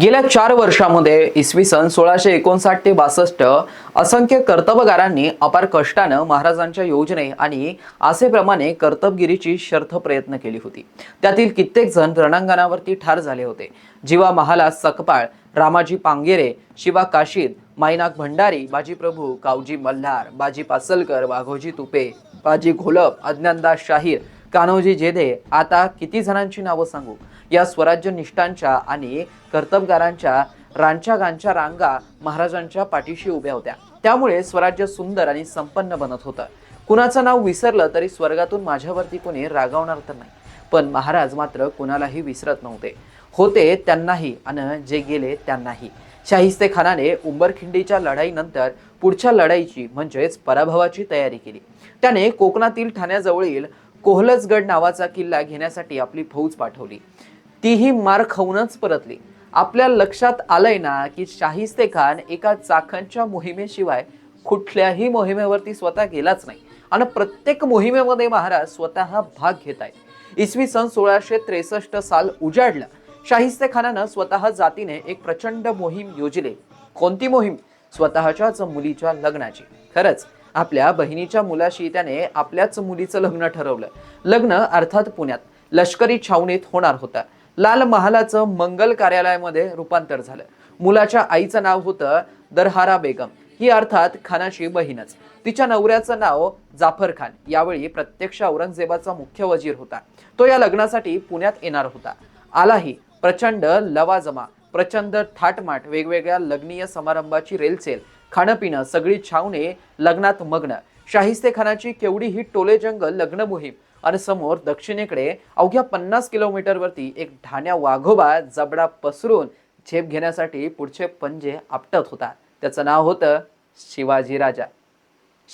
गेल्या चार वर्षामध्ये इसवी सन सोळाशे एकोणसाठ ते बासष्ट असंख्य कर्तबगारांनी अपार कष्टानं महाराजांच्या योजने आणि आसेप्रमाणे कर्तबगिरीची शर्थ प्रयत्न केली होती. त्यातील कित्येक जण रणांगणावरती ठार झाले होते. जीवा महाला सकपाळ रामाजी पांगेरे शिवा काशीद मायनाक भंडारी बाजी प्रभू कावजी मल्हार बाजी पासलकर वाघोजी तुपे बाजी घोलप अज्ञानदास शाहीर कान्होजी जेदे आता किती जणांची नावं सांगू? या स्वराज्य निष्ठांच्या आणि कर्तबगारांच्या रांच्या गांच्या रांगा महाराजांच्या पाठीशी उभ्या होत्या. त्यामुळे स्वराज्य सुंदर आणि संपन्न बनत होतं. कुणाचं नाव विसरलं तरी स्वर्गातून माझ्यावरती कोणी रागावणार तर नाही. पण महाराज मात्र कुणालाही विसरत नव्हते. होते त्यांनाही आणि जे गेले त्यांनाही. शाहिस्ते खानाने उंबरखिंडीच्या लढाईनंतर पुढच्या लढाईची म्हणजेच पराभवाची तयारी केली. त्याने कोकणातील ठाण्याजवळील कोहलसगड नावाचा किल्ला घेण्यासाठी आपली फौज पाठवली. तीही मार खाऊनच परतली. आपल्या लक्षात आलंय ना की शाहिस्ते खान एका चाखणच्या मोहिमेशिवाय कुठल्याही मोहिमेवरती स्वतः गेलाच नाही. आणि प्रत्येक मोहिमेमध्ये महाराज स्वतः भाग घेत आहेत. इसवी सन सोळाशे त्रेसष्ट साल उजाडला. शाहिस्ते खानानं स्वतः जातीने एक प्रचंड मोहीम योजली. कोणती मोहीम? स्वतःच्याच मुलीच्या लग्नाची. खरंच आपल्या बहिणीच्या मुलाशी त्याने आपल्याच मुलीचं लग्न ठरवलं. लग्न अर्थात पुण्यात. लष्करी छावणीत होणार होता. लाल महालाचं मंगल कार्यालयामध्ये रूपांतर झालं. मुलाच्या आईचं नाव होतं दरहारा बेगम. ही अर्थात खानाची बहीणच. तिच्या नवऱ्याचं नाव जाफर खान. यावेळी प्रत्यक्ष औरंगजेबाचा मुख्य वजीर होता. तो या लग्नासाठी पुण्यात येणार होता. आलाही. प्रचंड लवाजमा प्रचंड थाटमाट वेगवेगळ्या लग्नीय समारंभाची रेलचेल खाणं पिणं सगळी छावणे लग्नात मग्न. शाहिस्ते खानाची केवढी ही टोले जंगल लग्न मोहीम. आणि समोर दक्षिणेकडे अवघ्या पन्नास किलोमीटरवरती एक ढाण्या वाघोबा जबडा पसरून झेप घेण्यासाठी पुढचे पंजे आपटत होता. त्याचं नाव होतं शिवाजी राजा.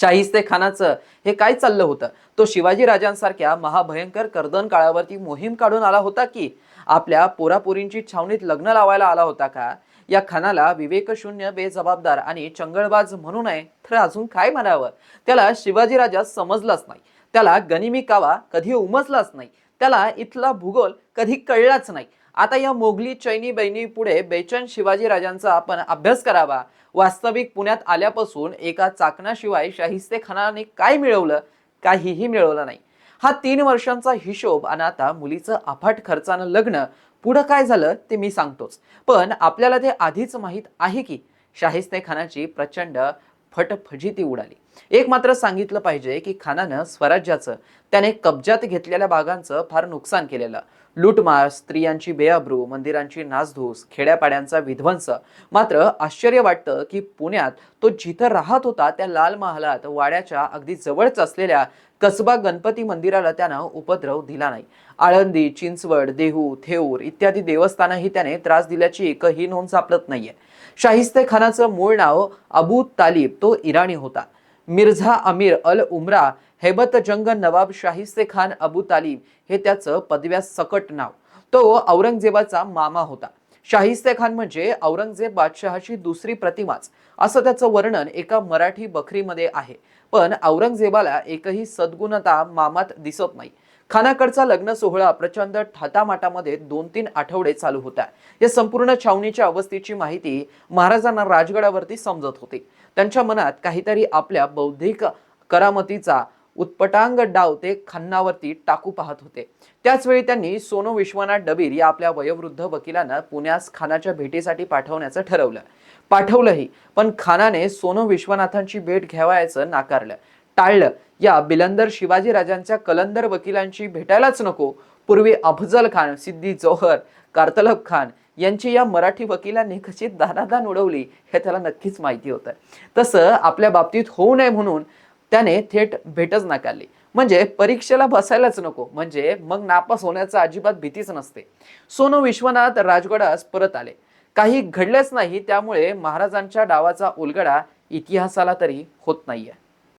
शाहिस्ते खानाचं हे काय चाललं होतं? तो शिवाजी राजांसारख्या महाभयंकर कर्दन काळावरती मोहीम काढून आला होता की? आपल्या पोरापोरींची छावणीत लग्न लावायला आला होता का? या खानाला विवेकशून्य बेजबाबदार आणि चंगळबाज म्हणू नये तर अजून काय म्हणावं? त्याला शिवाजी राजा समजलाच नाही. त्याला गनिमी कावा कधी उमजलाच नाही. त्याला इथला भूगोल कधी कळलाच नाही. आता या मोगली चैनी बहिणी पुढे बेचैन शिवाजी राजांचा आपण अभ्यास करावा. वास्तविक पुण्यात आल्यापासून एका चाकणाशिवाय शाहिस्ते खानाने काय मिळवलं? काहीही मिळवलं नाही. हा तीन वर्षांचा हिशोब आणि आता मुलीचं अफाट खर्चानं लग्न पुढं काय झालं ते मी सांगतोच. पण आपल्याला ते आधीच माहीत आहे की शाहिस्ते खानाची प्रचंड फटफजिती उडाली. एक मात्र सांगितलं पाहिजे की खानानं स्वराज्याचं त्याने कब्जात घेतलेल्या भागांचं फार नुकसान केलेलं. लूटमार स्त्रियांची बेअब्रू मंदिरांची नासधूस खेड्यापाड्यांचा विध्वंस. मात्र आश्चर्य वाटतं की पुण्यात तो जिथं राहत होता त्या लाल महालात वाड्याच्या अगदी जवळच असलेल्या कसबा गणपती मंदिराला त्यानं उपद्रव दिला नाही. आळंदी चिंचवड देहू थेऊर इत्यादी देवस्थानही त्याने त्रास दिल्याची एकही नोंद सापडत नाहीये. शाहिस्ते खानाचं मूळ नाव अबू तालिब तो इराणी होता. मिर्झा अमीर अल उमरा हेबत जंग नवाब शाहिस्ते खान अबू तालिब हे त्याचं पदव्या सकट नाव. तो औरंगजेबाचा मामा होता. शाहिस्ते खान म्हणजे औरंगजेब बादशहाची दुसरी प्रतिमाच. असं त्याचं वर्णन एका मराठी बखरीमध्ये आहे. पण औरंगजेबाला एकही सद्गुणता मामात दिसत नाही. खानाकडचा लग्न सोहळा प्रचंड थाटामाटामध्ये दोन तीन आठवडे चालू होता. या संपूर्ण छावणीच्या अवस्थेची माहिती महाराजांना राजगडावरती समजत होती. त्यांच्या मनात काहीतरी आपल्या बौद्धिक करामतीचा उत्पटांग डाव ते खन्नावरती टाकू पाहत होते. त्याच वेळी त्यांनी सोनू विश्वनाथ डबीर या आपल्या वयोवृद्ध वकिलांना पुण्यास खानाच्या भेटीसाठी पाठवण्याचं ठरवलं. पाठवलंही पण खानाने सोनू विश्वनाथांची भेट घ्यावायचं नाकारलं. टाळलं या बिलंदर शिवाजी राजांच्या कलंदर वकिलांची भेटायलाच नको. पूर्वी अफजल खान सिद्दी जोहर कार्तलब खान यांची या मराठी वकिलांनी कशी दानादान उडवली हे त्याला नक्कीच माहिती होतं. तसं आपल्या बाबतीत होऊ नये म्हणून त्याने थेट भेटच नाकारली. म्हणजे परीक्षेला बसायलाच नको म्हणजे मग नापास होण्याचा अजिबात भीतीच नसते. सोनू विश्वनाथ राजगडास परत आले. काही घडलेच नाही त्यामुळे महाराजांच्या डावाचा उलगडा इतिहासाला तरी होत नाहीये.